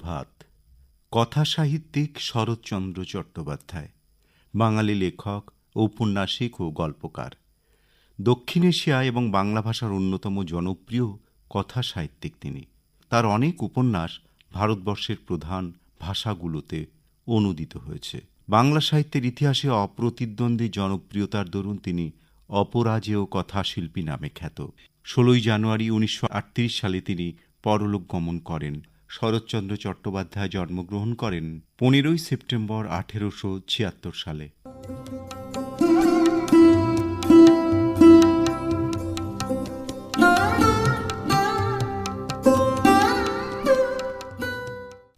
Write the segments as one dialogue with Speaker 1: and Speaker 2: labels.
Speaker 1: সুপ্রভাত কথা সাহিত্যিক শরৎচন্দ্র চট্টোপাধ্যায়, বাঙালি লেখক, ঔপন্যাসিক ও গল্পকার। দক্ষিণ এশিয়া এবং বাংলা ভাষার অন্যতম জনপ্রিয় কথা সাহিত্যিক তিনি। তার অনেক উপন্যাস ভারতবর্ষের প্রধান ভাষাগুলোতে অনুদিত হয়েছে। বাংলা সাহিত্যের ইতিহাসে অপ্রতিদ্বন্দ্বী জনপ্রিয়তার দরুন তিনি অপরাজেয় কথাশিল্পী নামে খ্যাত। ষোলোই জানুয়ারি উনিশশো আটত্রিশ সালে তিনি পরলোক গমন করেন শরৎচন্দ্র চট্টোপাধ্যায় জন্মগ্রহণ করেন পনেরোই সেপ্টেম্বর আঠেরোশো ছিয়াত্তর সালে।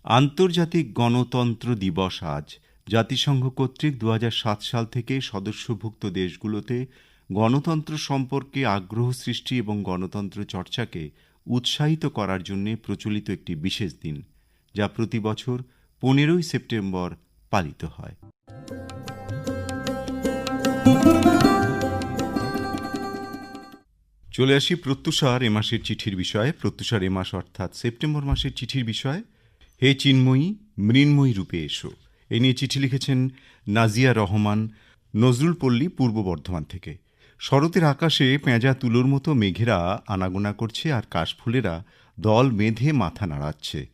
Speaker 1: আন্তর্জাতিক গণতন্ত্র দিবস আজ। জাতিসংঘ কর্তৃক দু হাজার সাত সাল থেকে সদস্যভুক্ত দেশগুলোতে গণতন্ত্র সম্পর্কে আগ্রহ সৃষ্টি এবং গণতন্ত্র চর্চাকে উৎসাহিত করার জন্য প্রচলিত একটি বিশেষ দিন, যা প্রতি বছর পনেরোই সেপ্টেম্বর পালিত হয়। চলে আসি প্রত্যুষার এ মাসের চিঠির বিষয়ে। প্রত্যুষার এ মাস অর্থাৎ সেপ্টেম্বর মাসের চিঠির বিষয়ে। হে চিন্ময়ী, মৃন্ময়ী রূপে এসো। এ নিয়ে চিঠি লিখেছেন নাজিয়া রহমান নজরুল পল্লী, পূর্ব বর্ধমান থেকে। শরতের আকাশে পেঁজা তুলোর মতো মেঘেরা আনাগোনা করছে আর কাশফুলেরা দল বেঁধে মাথা নাড়াচ্ছে।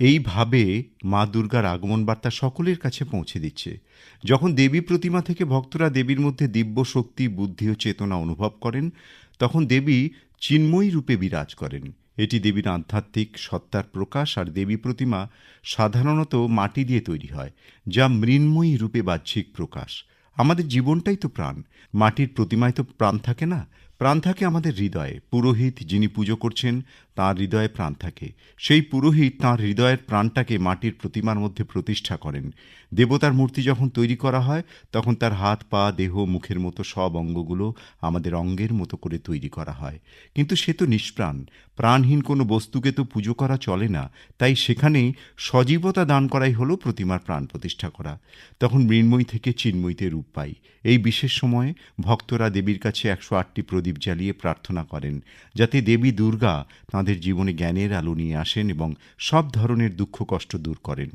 Speaker 1: এইভাবে মা দুর্গার আগমন বার্তা সকলের কাছে পৌঁছে দিচ্ছে। যখন দেবী প্রতিমা থেকে ভক্তরা দেবীর মধ্যে দিব্য শক্তি, বুদ্ধি ও চেতনা অনুভব করেন, তখন দেবী চিন্ময়ী রূপে বিরাজ করেন। এটি দেবীর আধ্যাত্মিক সত্তার প্রকাশ আর দেবী প্রতিমা সাধারণত মাটি দিয়ে তৈরি হয়, যা মৃন্ময়ী রূপে বাহ্যিক প্রকাশ। আমাদের জীবনটাই তো প্রাণ। মাটির প্রতিমায় তো প্রাণ থাকে না। প্রাণ থাকে আমাদের হৃদয়ে। পুরোহিত যিনি পুজো করছেন তাঁর হৃদয়ে প্রাণ থাকে। সেই পুরোহিত তাঁর হৃদয়ের প্রাণটাকে মাটির প্রতিমার মধ্যে প্রতিষ্ঠা করেন। দেবতার মূর্তি যখন তৈরি করা হয়, তখন তার হাত, পা, দেহ, মুখের মতো সব অঙ্গগুলো আমাদের অঙ্গের মতো করে তৈরি করা হয়। কিন্তু সে তো নিষ্প্রাণ। প্রাণহীন কোনো বস্তুকে তো পুজো করা চলে না। তাই সেখানেই সজীবতা দান করাই হলো প্রতিমার প্রাণ প্রতিষ্ঠা করা। তখন মৃন্ময়ী থেকে চিন্ময়ীতে রূপ পাই। এই বিশেষ সময়ে ভক্তরা দেবীর কাছে একশো আটটি প্রদীপ জ্বালিয়ে প্রার্থনা করেন, যাতে দেবী দুর্গা তাঁদের জীবনে জ্ঞানের আলো নিয়ে আসেন এবং সব ধরনের দুঃখ কষ্ট দূর করেন।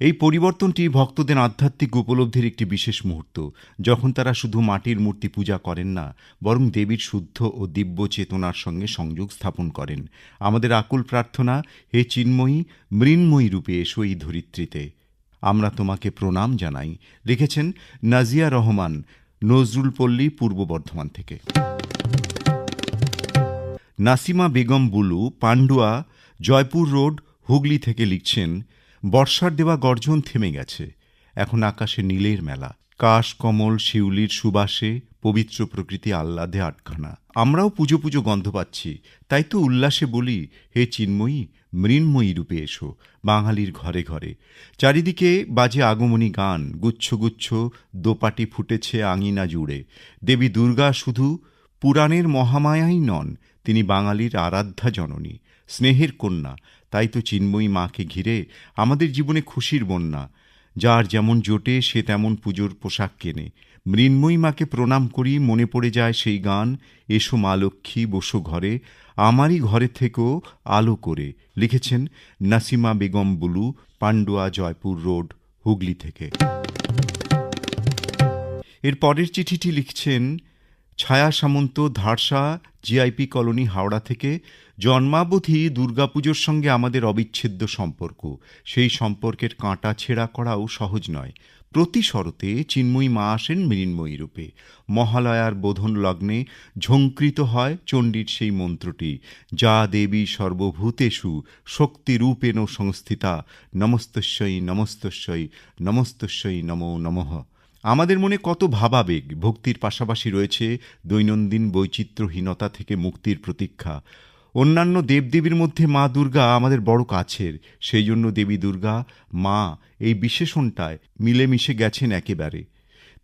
Speaker 1: এই পরিবর্তনটি ভক্তদের আধ্যাত্মিক উপলব্ধির একটি বিশেষ মুহূর্ত, যখন তারা শুধু মাটির মূর্তি পূজা করেন না, বরং দেবীর শুদ্ধ ও দিব্য চেতনার সঙ্গে সংযোগ স্থাপন করেন। আমাদের আকুল প্রার্থনা, হে চিন্ময়ী, মৃন্ময়ী রূপে এসো এই ধরিত্রীতে। আমরা তোমাকে প্রণাম জানাই। লিখেছেন নাজিয়া রহমান নজরুল পল্লী পূর্ব বর্ধমান থেকে। নাসিমা বেগম বুলু পান্ডুয়া, জয়পুর রোড, হুগলি থেকে লিখছেন, বর্ষার দেওয়া গর্জন থেমে গেছে। এখন আকাশে নীলের মেলা। কাশ, কমল, শিউলির সুবাসে পবিত্র প্রকৃতি আহ্লাদে আটখানা। আমরাও পুজো পুজো গন্ধ পাচ্ছি। তাই তো উল্লাসে বলি, হে চিন্ময়ী, মৃন্ময়ী রূপে এসো, বাঙালির ঘরে ঘরে। চারিদিকে বাজে আগমনী গান, গুচ্ছ গুচ্ছ, দোপাটি ফুটেছে আঙিনা জুড়ে। দেবী দুর্গা শুধু পুরাণের মহামায়াই নন তিনি বাঙালির আরাধ্যা জননী, স্নেহের কন্যা, তাই তো চিন্ময়ী মাকে ঘিরে আমাদের জীবনে খুশির বন্যা। যার যেমন জোটে, সে তেমন পুজোর পোশাক কেনে। মৃন্ময়ী মাকে প্রণাম করি, মনে পড়ে যায় সেই গান, এসো মা লক্ষ্মী, বসো ঘরে, আমারই ঘরে থেকেও আলো করে। লিখেছেন নাসিমা বেগম বুলু, পান্ডুয়া জয়পুর রোড, হুগলি থেকে। এর পরের চিঠিটি লিখছেন ছায়া সামন্ত ধারসা জিআইপি কলোনি হাওড়া থেকে জন্মাবধি দুর্গাপুজোর সঙ্গে আমাদের অবিচ্ছেদ্য সম্পর্ক। সেই সম্পর্কের কাঁটা ছেঁড়া করাও সহজ নয়। প্রতি শরতে চিন্ময়ী মা আসেন মৃন্ময়ী রূপে। মহালয়ার বোধন লগ্নে ঝঙ্কৃত হয় চণ্ডীর সেই মন্ত্রটি, যা দেবী সর্বভূতেষু শক্তিরূপেণ সংস্থিতা। নমস্তস্যই নমস্তস্যই নমস্তস্যই নমো নমঃ। আমাদের মনে কত ভাবাবেগ, ভক্তির পাশাপাশি রয়েছে দৈনন্দিন বৈচিত্র্যহীনতা থেকে মুক্তির প্রতীক্ষা। অন্যান্য দেবদেবীর মধ্যে মা দুর্গা আমাদের বড় কাছের, সেই জন্য দেবী দুর্গা, মা এই বিশেষণটায় মিলেমিশে গেছেন একেবারে।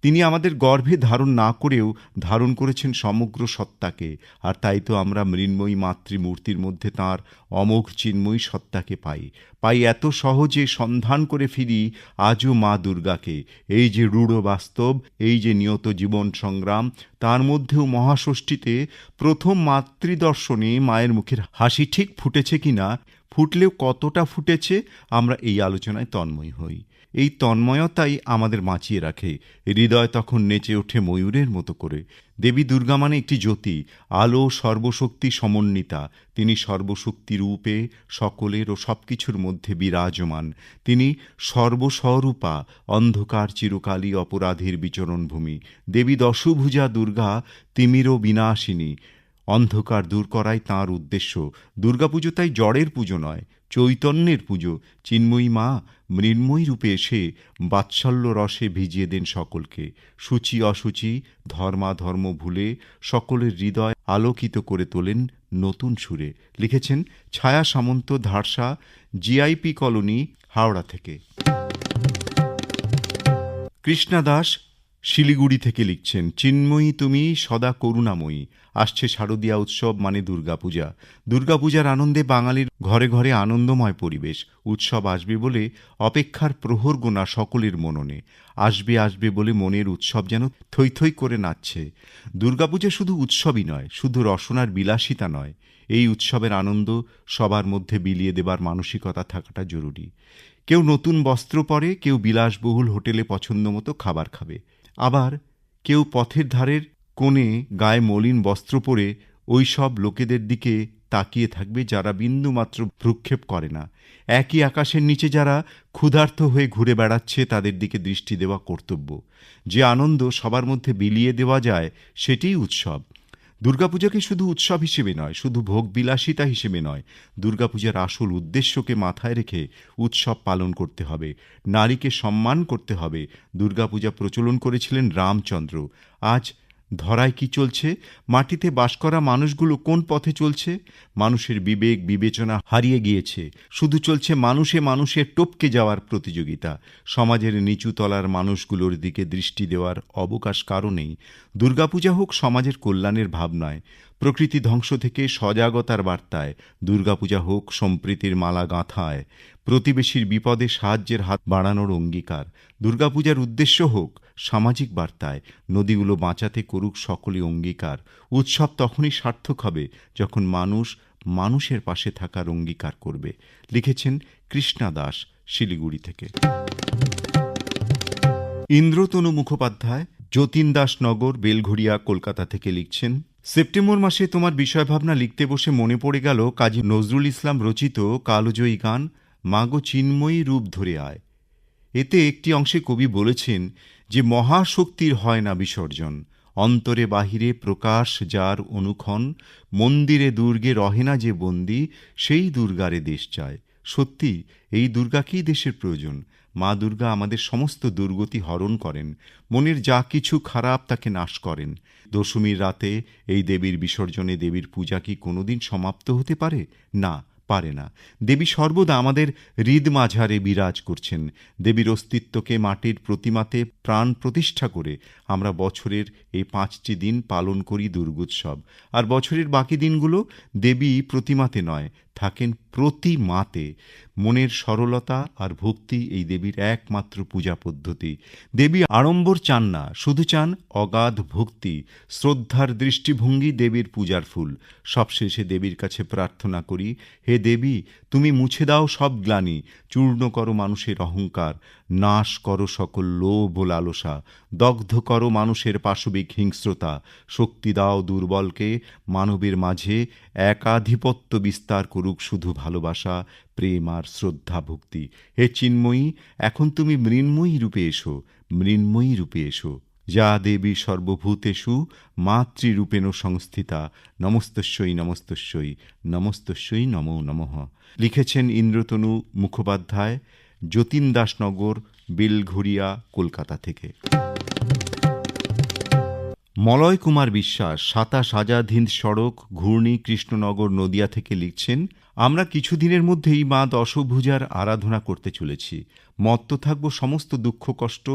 Speaker 1: তিনি আমাদের গর্ভে ধারণ না করেও ধারণ করেছেন সমগ্র সত্তাকে, আর তাই তো আমরা মৃন্ময়ী মাতৃমূর্তির মধ্যে তাঁর অমোঘ চিন্ময়ী সত্তাকে পাই। পাই এত সহজে সন্ধান করে ফিরি আজও মা দুর্গাকে। এই যে রূঢ় বাস্তব, এই যে নিয়ত জীবন সংগ্রাম, তার মধ্যেও মহাষষ্ঠীতে প্রথম মাতৃদর্শনে মায়ের মুখের হাসি ঠিক ফুটেছে কিনা, ফুটলেও কতটা ফুটেছে, আমরা এই আলোচনায় তন্ময় হই। এই তন্ময়তাই আমাদের বাঁচিয়ে রাখে। হৃদয় তখন নেচে ওঠে ময়ূরের মতো করে। দেবী দুর্গা মানে একটি জ্যোতি, আলো, সর্বশক্তি, সমন্বিতা। তিনি সর্বশক্তি রূপে, সকলের ও সবকিছুর মধ্যে বিরাজমান। তিনি সর্বস্বরূপা, অন্ধকার চিরকালী অপরাধীর বিচরণভূমি দেবী দশভুজা দুর্গা তিমিরও বিনাশিনী। অন্ধকার দূর করাই তাঁর উদ্দেশ্য। দুর্গাপুজো তাই জড়ের পুজো নয় চৈতন্যের পুজো। চিন্ময়ী মা মৃন্ময়ী রূপে এসে বাৎসল্য রসে ভিজিয়ে দেন সকলকে। সূচি অসুচি, ধর্মাধর্ম ভুলে সকলের হৃদয় আলোকিত করে তোলেন নতুন সুরে। লিখেছেন ছায়া সামন্ত ধারসা, জিআইপি কলোনি, হাওড়া থেকে। কৃষ্ণা দাস শিলিগুড়ি থেকে লিখছেন, চিন্ময়ী তুমি সদা করুণাময়ী। আসছে শারদীয়া উৎসব মানে দুর্গাপূজা। দুর্গাপূজার আনন্দে বাঙালির ঘরে ঘরে আনন্দময় পরিবেশ। উৎসব আসবে বলে অপেক্ষার প্রহর গোনা সকলের মননে। আসবে আসবে বলে মনের উৎসব যেন থই থই করে নাচছে। দুর্গাপূজা শুধু উৎসবই নয়, শুধু রসনার বিলাসিতা নয়। এই উৎসবের আনন্দ সবার মধ্যে বিলিয়ে দেবার মানসিকতা থাকাটা জরুরি। কেউ নতুন বস্ত্র পরে, কেউ বিলাসবহুল হোটেলে পছন্দ মতো খাবার খাবে। আবার কেউ পথের ধারের কোণে গায়ে মলিন বস্ত্র পরে ওই সব লোকেদের দিকে তাকিয়ে থাকবে যারা বিন্দুমাত্র ভ্রুক্ষেপ করে না। একই আকাশের নিচে যারা ক্ষুধার্ত হয়ে ঘুরে বেড়াচ্ছে, তাদের দিকে দৃষ্টি দেওয়া কর্তব্য। যে আনন্দ সবার মধ্যে বিলিয়ে দেওয়া যায়, সেটিই উৎসব। দুর্গাপূজাকে শুধু উৎসব হিসেবে নয়, শুধু ভোগ বিলাসিতা হিসেবে নয়, দুর্গাপূজার আসল উদ্দেশ্যকে মাথায় রেখে উৎসব পালন করতে হবে, নারীকে সম্মান করতে হবে। দুর্গাপূজা প্রচলন করেছিলেন রামচন্দ্র। আজ ধরায় কি চলছে? মাটিতে বাস করা মানুষগুলো কোন পথে চলছে? মানুষের বিবেক, বিবেচনা হারিয়ে গিয়েছে। শুধু চলছে মানুষে মানুষে টপকে যাওয়ার প্রতিযোগিতা। সমাজের নিচু তলার মানুষগুলোর দিকে দৃষ্টি দেওয়ার অবকাশ কারণেই দুর্গাপূজা হোক সমাজের কল্যাণের ভাবনায়। প্রকৃতি ধ্বংস থেকে সজাগতার বার্তায়, দুর্গাপূজা হোক, সম্প্রীতির মালা গাঁথায়, প্রতিবেশীর বিপদে সাহায্যের হাত বাড়ানোর অঙ্গীকার, দুর্গাপূজার উদ্দেশ্য হোক, সামাজিক বার্তায়, নদীগুলো বাঁচাতে করুক সকলে অঙ্গীকার, উৎসব তখনই সার্থক হবে যখন মানুষ মানুষের পাশে থাকার অঙ্গীকার করবে, লিখেছেন কৃষ্ণা দাস, শিলিগুড়ি থেকে। ইন্দ্রতনু মুখোপাধ্যায়, যতীন দাস নগর, বেলঘড়িয়া, কলকাতা থেকে লিখছেন সেপ্টেম্বর মাসে তোমার বিষয়ভাবনা লিখতে বসে মনে পড়ে গেল কাজী নজরুল ইসলাম রচিত কালজয়ী গান মাগো চিন্ময়ী রূপ ধরে আয়। এতে একটি অংশে কবি বলেছেন যে মহাশক্তির হয় না বিসর্জন, অন্তরে বাহিরে প্রকাশ যার অনুক্ষণ, মন্দিরে দুর্গে রহে না যে বন্দি, সেই দুর্গারে দেশ চায়। সত্যি, এই দুর্গাকেই দেশের প্রয়োজন? মা দুর্গা আমাদের সমস্ত দুর্গতি হরণ করেন। মনের যা কিছু খারাপ তাকে নাশ করেন। দশমীর রাতে এই দেবীর বিসর্জনে দেবীর পূজা কি কোনোদিন সমাপ্ত হতে পারে? না পারে না। দেবী সর্বদা আমাদের হৃদ মাঝারে বিরাজ করছেন। দেবীর অস্তিত্বকে মাটির প্রতিমাতে প্রাণ প্রতিষ্ঠা করে আমরা বছরের এই পাঁচটি দিন পালন করি দুর্গোৎসব। আর বছরের বাকি দিনগুলো দেবী প্রতিমাতে নয় থাকেন প্রতি মাতে। মনের সরলতা আর ভক্তি এই দেবীর একমাত্র পূজা পদ্ধতি। দেবী আড়ম্বর চান না, শুধু চান অগাধ ভক্তি, শ্রদ্ধার দৃষ্টিভঙ্গি দেবীর পূজার ফুল। সবশেষে দেবীর কাছে প্রার্থনা করি, হে দেবী, তুমি মুছে দাও সব গ্লানি, চূর্ণ করো মানুষের অহংকার, নাশ করো সকল লোভ ও লালসা, দগ্ধ করো মানুষের পাশবিক হিংস্রতা, শক্তি দাও দুর্বলকে মানবের মাঝে একাধিপত্য বিস্তার করুক শুধু ভালোবাসা, প্রেম আর শ্রদ্ধা ভক্তি। হে চিন্ময়ী, এখন তুমি মৃন্ময়ী রূপে এসো, মৃন্ময়ী রূপে এসো। যা দেবী সর্বভূতেষু, মাতৃরূপেণ সংস্থিতা, নমস্তস্যই নমস্তস্যই নমস্তস্যই নমো নমঃ। লিখেছেন ইন্দ্রতনু মুখোপাধ্যায় যতীন দাসনগর বেলঘড়িয়া, কলকাতা থেকে। মলয় কুমার বিশ্বাস সাতাশ আজাদহিন্দ সড়ক, ঘূর্ণি, কৃষ্ণনগর, নদিয়া থেকে লিখছেন, আমরা কিছুদিনের মধ্যেই মা দশভুজার আরাধনা করতে চলেছি। মত্ত থাকব সমস্ত দুঃখ, কষ্ট,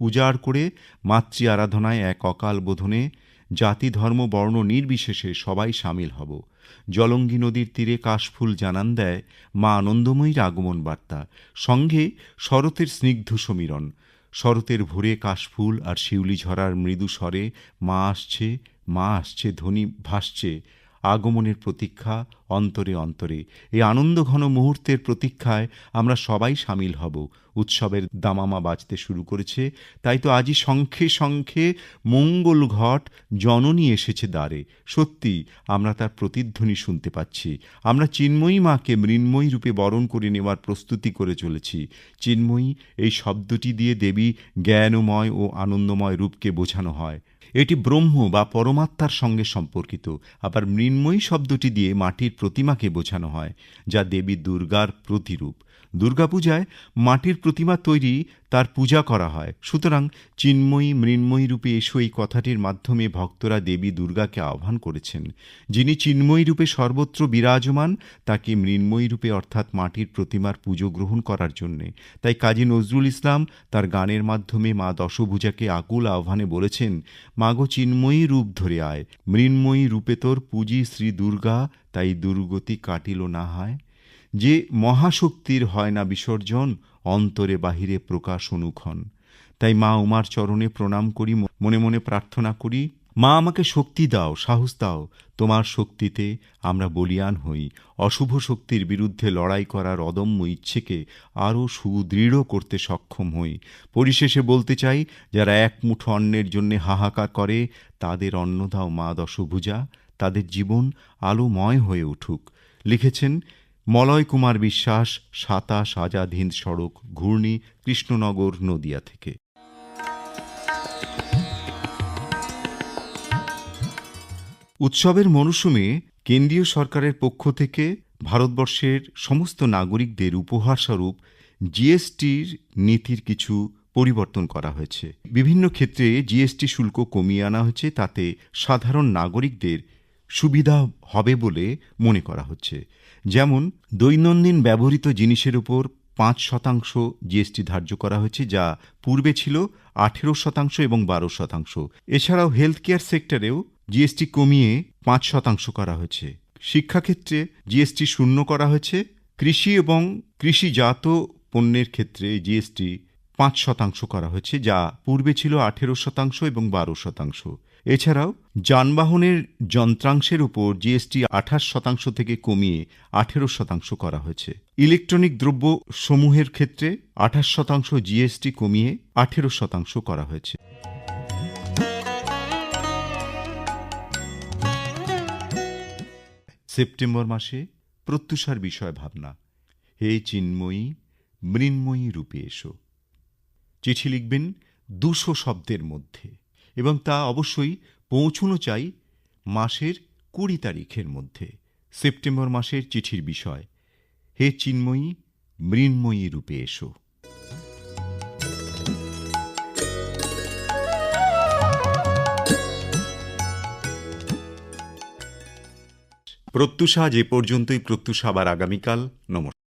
Speaker 1: উজাড় করে মাতৃ আরাধনায় এক অকাল বোধনে। জাতি, ধর্ম, বর্ণ নির্বিশেষে সবাই সামিল হব। জলঙ্গি নদীর তীরে কাশফুল জানান দেয় মা আনন্দময়ীর আগমন বার্তা। সঙ্গে শরতের স্নিগ্ধ সমীরণ। শরতের ভোরে কাশফুল আর শিউলি ঝরার মৃদু স্বরে মা আসছে মা আসছে ধনী ভাসছে। আগমনের প্রতীক্ষা অন্তরে অন্তরে। এই আনন্দঘন মুহূর্তের প্রতীক্ষায় আমরা সবাই সামিল হব। উৎসবের দামামা বাজতে শুরু করেছে, তাই তো আজই শঙ্খে শঙ্খে মঙ্গল ঘট জননী এসেছে দ্বারে। সত্যি, আমরা তার প্রতিধ্বনি শুনতে পাচ্ছি। আমরা চিন্ময়ী মাকে মৃন্ময়ী রূপে বরণ করে নেওয়ার প্রস্তুতি করে চলেছি। চিন্ময়ী, এই শব্দটি দিয়ে দেবী জ্ঞানময় ও আনন্দময় রূপকে বোঝানো হয়। এটি ব্রহ্ম বা পরমাত্মার সঙ্গে সম্পর্কিত। আবার মৃন্ময়ী শব্দটি দিয়ে মাটির প্রতিমাকে বোঝানো হয়, যা দেবী দুর্গার প্রতিরূপ। দুর্গাপূজায় মাটির প্রতিমা তৈরি তার পূজা করা হয়। সুতরাং চিন্ময়ী, মৃন্ময়ী রূপে এসো এই কথাটির মাধ্যমে ভক্তরা দেবী দুর্গাকে আহ্বান করেছেন। যিনি চিন্ময়ী রূপে সর্বত্র বিরাজমান, তাকে মৃন্ময়ী রূপে অর্থাৎ মাটির প্রতিমার পুজো গ্রহণ করার জন্যে। তাই কাজী নজরুল ইসলাম তার গানের মাধ্যমে মা দশভূজাকে আকুল আহ্বানে বলেছেন, মাগো চিন্ময়ী রূপ ধরে আয়। মৃন্ময়ী রূপে তোর পুজি শ্রী দুর্গা, তাই দুর্গতি কাটিল না হয়। যে মহাশক্তির হয় না বিসর্জন, অন্তরে বাহিরে প্রকাশ অনুক্ষণ তাই মা উমার চরণে প্রণাম করি, মনে মনে প্রার্থনা করি, মা আমাকে শক্তি দাও, সাহস দাও, তোমার শক্তিতে আমরা বলিয়ান হই। অশুভ শক্তির বিরুদ্ধে লড়াই করার অদম্য ইচ্ছেকে আরও সুদৃঢ় করতে সক্ষম হই। পরিশেষে বলতে চাই, যারা এক মুঠো অন্নের জন্যে হাহাকার করে, তাদের অন্ন দাও মা দশভুজা, তাদের জীবন আলোময় হয়ে উঠুক। লিখেছেন মলয় কুমার বিশ্বাস সাতাশ আজাদ হিন্দ সড়ক, ঘূর্ণি, কৃষ্ণনগর নদিয়া থেকে। উৎসবের মরশুমে কেন্দ্রীয় সরকারের পক্ষ থেকে ভারতবর্ষের সমস্ত নাগরিকদের উপহারস্বরূপ জিএসটির নীতির কিছু পরিবর্তন করা হয়েছে। বিভিন্ন ক্ষেত্রে জিএসটি শুল্ক কমিয়ে আনা হয়েছে, তাতে সাধারণ নাগরিকদের সুবিধা হবে বলে মনে করা হচ্ছে। যেমন দৈনন্দিন ব্যবহৃত জিনিসের উপর পাঁচ শতাংশ জিএসটি ধার্য করা হয়েছে, যা পূর্বে ছিল আঠেরো শতাংশ এবং বারো শতাংশ। এছাড়াও হেলথ কেয়ার সেক্টরেও জিএসটি কমিয়ে পাঁচ শতাংশ করা হয়েছে। শিক্ষাক্ষেত্রে জিএসটি শূন্য করা হয়েছে। কৃষি এবং কৃষিজাত পণ্যের ক্ষেত্রে জিএসটি পাঁচ শতাংশ করা হয়েছে, যা পূর্বে ছিল আঠেরো শতাংশ এবং বারো শতাংশ। এছাড়াও যানবাহনের যন্ত্রাংশের উপর জিএসটি আঠাশ শতাংশ থেকে কমিয়ে আঠেরো শতাংশ করা হয়েছে। ইলেকট্রনিক দ্রব্য সমূহের ক্ষেত্রে আঠাশ শতাংশ জিএসটি কমিয়ে আঠেরো শতাংশ করা হয়েছে। সেপ্টেম্বর মাসে প্রত্যুষার বিষয় ভাবনা। হে চিন্ময়ী, মৃন্ময়ী রূপে এসো। চিঠি লিখবেন দুশো শব্দের মধ্যে। এবং তা অবশ্যই পৌঁছনো চাই মাসের কুড়ি তারিখের মধ্যে, সেপ্টেম্বর মাসের চিঠির বিষয়। হে চিন্ময়ী, মৃন্ময়ী রূপে এসো। প্রত্যুষা, যে পর্যন্তই প্রত্যুষা আবার আগামীকাল। নমস্কার।